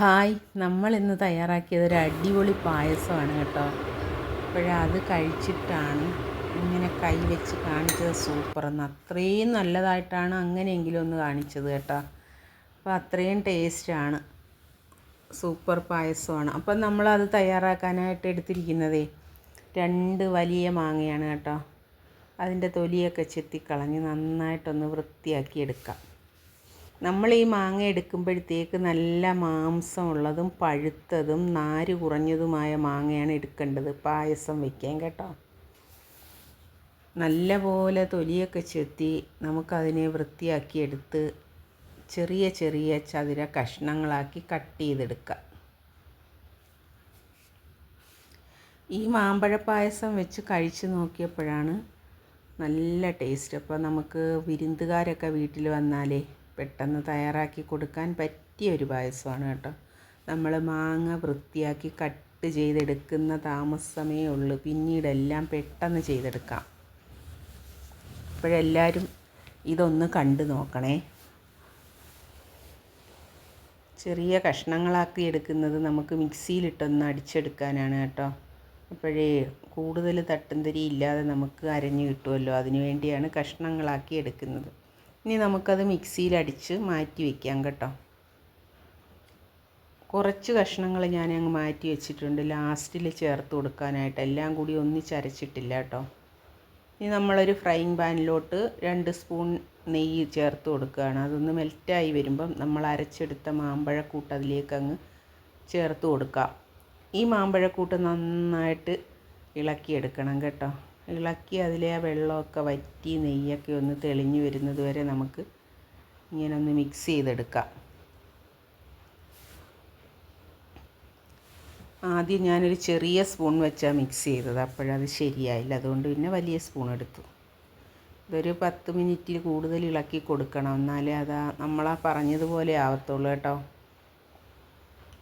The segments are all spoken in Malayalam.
ഹായ്. നമ്മൾ ഇന്ന് തയ്യാറാക്കിയത് ഒരു അടിപൊളി പായസമാണ് കേട്ടോ. അത് കഴിച്ചിട്ടാണ് ഇങ്ങനെ കൈ വെച്ച് കാണിച്ചത് സൂപ്പറെന്ന് അത്രയും നല്ലതായിട്ടാണ് അങ്ങനെയെങ്കിലും ഒന്ന് കാണിച്ചത് കേട്ടോ. അപ്പോൾ അത്രയും ടേസ്റ്റാണ് സൂപ്പർ പായസമാണ്. അപ്പം നമ്മളത് തയ്യാറാക്കാനായിട്ട് എടുത്തിരിക്കുന്നതേ രണ്ട് വലിയ മാങ്ങയാണ് കേട്ടോ. അതിന്റെ തൊലിയൊക്കെ ചെത്തിക്കളഞ്ഞ് നന്നായിട്ടൊന്ന് വൃത്തിയാക്കി എടുക്കാം. നമ്മൾ ഈ മാങ്ങ എടുക്കുമ്പോഴത്തേക്ക് നല്ല മാംസമുള്ളതും പഴുത്തതും നാര് കുറഞ്ഞതുമായ മാങ്ങയാണ് എടുക്കേണ്ടത്. പായസം വയ്ക്കാൻ കേട്ടോ. നല്ലപോലെ തൊലിയൊക്കെ ചെത്തി നമുക്കതിനെ വൃത്തിയാക്കി എടുത്ത് ചെറിയ ചെറിയ ചതുര കഷ്ണങ്ങളാക്കി കട്ട് ചെയ്തെടുക്കാം ഈ മാമ്പഴ പായസം വെച്ച് കഴിച്ചു നോക്കിയപ്പോഴാണ് നല്ല ടേസ്റ്റ്. അപ്പോൾ നമുക്ക് വിരുന്നുകാരൊക്കെ വീട്ടിൽ വന്നാലേ പെട്ടെന്ന് തയ്യാറാക്കി കൊടുക്കാൻ പറ്റിയ ഒരു പായസമാണ് കേട്ടോ. നമ്മൾ മാങ്ങ വൃത്തിയാക്കി കട്ട് ചെയ്തെടുക്കുന്ന താമസമേ ഉള്ളൂ. പിന്നീടെല്ലാം പെട്ടെന്ന് ചെയ്തെടുക്കാം. അപ്പോഴെല്ലാവരും ഇതൊന്ന് കണ്ടു നോക്കണേ. ചെറിയ കഷ്ണങ്ങളാക്കി എടുക്കുന്നത് നമുക്ക് മിക്സിയിലിട്ടൊന്ന് അടിച്ചെടുക്കാനാണ് കേട്ടോ. അപ്പോഴേ കൂടുതൽ തട്ടുംതരി ഇല്ലാതെ നമുക്ക് അരഞ്ഞു കിട്ടുമല്ലോ. അതിനു വേണ്ടിയാണ് കഷ്ണങ്ങളാക്കി എടുക്കുന്നത്. ഇനി നമുക്കത് മിക്സിയിൽ അടിച്ച് മാറ്റി വയ്ക്കാം കേട്ടോ. കുറച്ച് കഷ്ണങ്ങൾ ഞാൻ അങ്ങ് മാറ്റി വെച്ചിട്ടുണ്ട് ലാസ്റ്റിൽ ചേർത്ത് കൊടുക്കാനായിട്ട്. എല്ലാം കൂടി ഒന്നിച്ചരച്ചിട്ടില്ല കേട്ടോ. ഇനി നമ്മളൊരു ഫ്രൈങ് പാനിലോട്ട് രണ്ട് സ്പൂൺ നെയ്യ് ചേർത്ത് കൊടുക്കുകയാണ്. അതൊന്ന് മെൽറ്റായി വരുമ്പം നമ്മൾ അരച്ചെടുത്ത മാമ്പഴക്കൂട്ട് അതിലേക്ക് അങ്ങ് ചേർത്ത് കൊടുക്കാം. ഈ മാമ്പഴക്കൂട്ട് നന്നായിട്ട് ഇളക്കിയെടുക്കണം കേട്ടോ. ഇളക്കി അതിലെ ആ വെള്ളമൊക്കെ വറ്റി നെയ്യൊക്കെ ഒന്ന് തെളിഞ്ഞു വരുന്നത് വരെ നമുക്ക് ഇങ്ങനെ ഒന്ന് മിക്സ് ചെയ്തെടുക്കാം. ആദ്യം ഞാനൊരു ചെറിയ സ്പൂൺ വെച്ചാൽ മിക്സ് ചെയ്തത്. അപ്പോഴത് ശരിയായില്ല. അതുകൊണ്ട് പിന്നെ വലിയ സ്പൂൺ എടുത്തു. ഇതൊരു പത്ത് മിനിറ്റിൽ കൂടുതൽ ഇളക്കി കൊടുക്കണം. എന്നാലേ അതാ നമ്മളാ പറഞ്ഞതുപോലെ ആവത്തുള്ളൂ കേട്ടോ.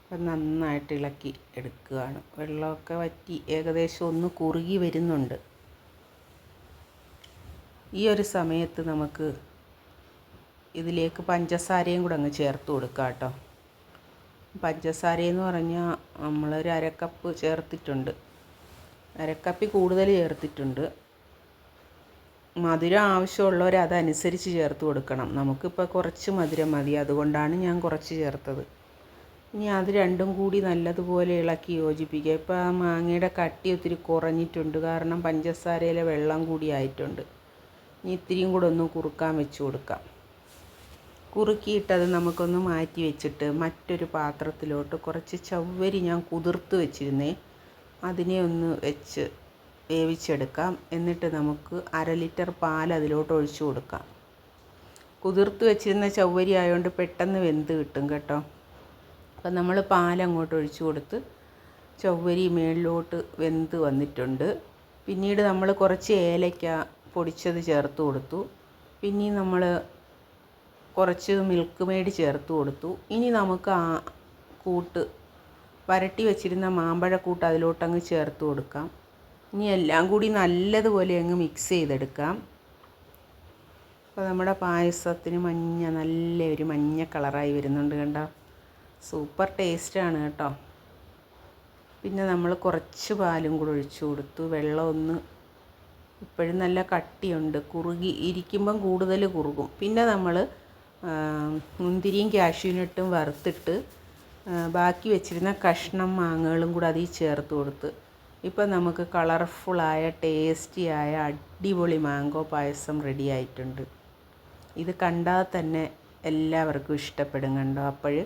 അപ്പം നന്നായിട്ട് ഇളക്കി എടുക്കുകയാണ്. വെള്ളമൊക്കെ വറ്റി ഏകദേശം ഒന്ന് കുറുകി വരുന്നുണ്ട്. ഈ ഒരു സമയത്ത് നമുക്ക് ഇതിലേക്ക് പഞ്ചസാരയും കൂടെ അങ്ങ് ചേർത്ത് കൊടുക്കാം കേട്ടോ. പഞ്ചസാരയെന്ന് പറഞ്ഞാൽ നമ്മളൊരു അരക്കപ്പ് ചേർത്തിട്ടുണ്ട്. അരക്കപ്പി കൂടുതൽ ചേർത്തിട്ടുണ്ട്. മധുരം ആവശ്യമുള്ളവർ അതനുസരിച്ച് ചേർത്ത് കൊടുക്കണം. നമുക്കിപ്പോൾ കുറച്ച് മധുരം മതി. അതുകൊണ്ടാണ് ഞാൻ കുറച്ച് ചേർത്തത്. ഇനി അത് രണ്ടും കൂടി നല്ലതുപോലെ ഇളക്കി യോജിപ്പിക്കുക. ഇപ്പോൾ ആ മാങ്ങയുടെ കട്ടി ഒത്തിരി കുറഞ്ഞിട്ടുണ്ട്. കാരണം പഞ്ചസാരയിലെ വെള്ളം കൂടി ആയിട്ടുണ്ട്. ഇനി ഇത്തിരിയും കൂടെ ഒന്ന് കുറുക്കാൻ വെച്ച് കൊടുക്കാം. കുറുക്കിയിട്ടത് നമുക്കൊന്ന് മാറ്റി വെച്ചിട്ട് മറ്റൊരു പാത്രത്തിലോട്ട് കുറച്ച് ചവ്വരി ഞാൻ കുതിർത്ത് വെച്ചിരുന്നേ അതിനെ ഒന്ന് വെച്ച് വേവിച്ചെടുക്കാം. എന്നിട്ട് നമുക്ക് അര ലിറ്റർ പാൽ അതിലോട്ട് ഒഴിച്ചു കൊടുക്കാം. കുതിർത്ത് വെച്ചിരുന്ന ചവ്വരി ആയതുകൊണ്ട് പെട്ടെന്ന് വെന്ത് കിട്ടും കേട്ടോ. അപ്പം നമ്മൾ പാൽ അങ്ങോട്ട് ഒഴിച്ചു കൊടുത്ത് ചവ്വരി മേളിലോട്ട് വെന്ത് വന്നിട്ടുണ്ട്. പിന്നീട് നമ്മൾ കുറച്ച് ഏലക്ക പൊടിച്ചത് ചേർത്ത് കൊടുത്തു. പിന്നെ നമ്മൾ കുറച്ച് മിൽക്ക് മെയ്ഡ് ചേർത്ത് കൊടുത്തു. ഇനി നമുക്ക് ആ കൂട്ട് വരട്ടി വെച്ചിരുന്ന മാമ്പഴക്കൂട്ട് അതിലോട്ടങ്ങ് ചേർത്ത് കൊടുക്കാം. ഇനി എല്ലാം കൂടി നല്ലതുപോലെ അങ്ങ് മിക്സ് ചെയ്തെടുക്കാം. അപ്പോൾ നമ്മുടെ പായസത്തിന് മഞ്ഞ നല്ല ഒരു മഞ്ഞ കളറായി വരുന്നുണ്ട് കണ്ടോ? സൂപ്പർ ടേസ്റ്റാണ് കേട്ടോ. പിന്നെ നമ്മൾ കുറച്ച് പാലും കൂടെ ഒഴിച്ചു കൊടുത്തു. വെള്ളം ഒന്ന് ഇപ്പോഴും നല്ല കട്ടിയുണ്ട്. കുറുകി ഇരിക്കുമ്പം കൂടുതൽ കുറുകും. പിന്നെ നമ്മൾ മുന്തിരിയും കാഷ്യൂനട്ടും വറുത്തിട്ട് ബാക്കി വെച്ചിരുന്ന കഷ്ണം മാങ്ങകളും കൂടെ അതിൽ ചേർത്ത് കൊടുത്ത് ഇപ്പം നമുക്ക് കളർഫുള്ളായ ടേസ്റ്റിയായ അടിപൊളി മാങ്കോ പായസം റെഡി ആയിട്ടുണ്ട്. ഇത് കണ്ടാൽ തന്നെ എല്ലാവർക്കും ഇഷ്ടപ്പെടും കണ്ടോ? അപ്പോൾ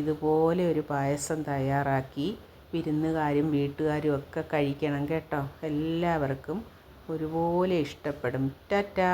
ഇതുപോലെ ഒരു പായസം തയ്യാറാക്കി വിരുന്നുകാരും വീട്ടുകാരും ഒക്കെ കഴിക്കണം കേട്ടോ. എല്ലാവർക്കും ഒരുപോലെ ഇഷ്ടപ്പെടും. ടാറ്റാ.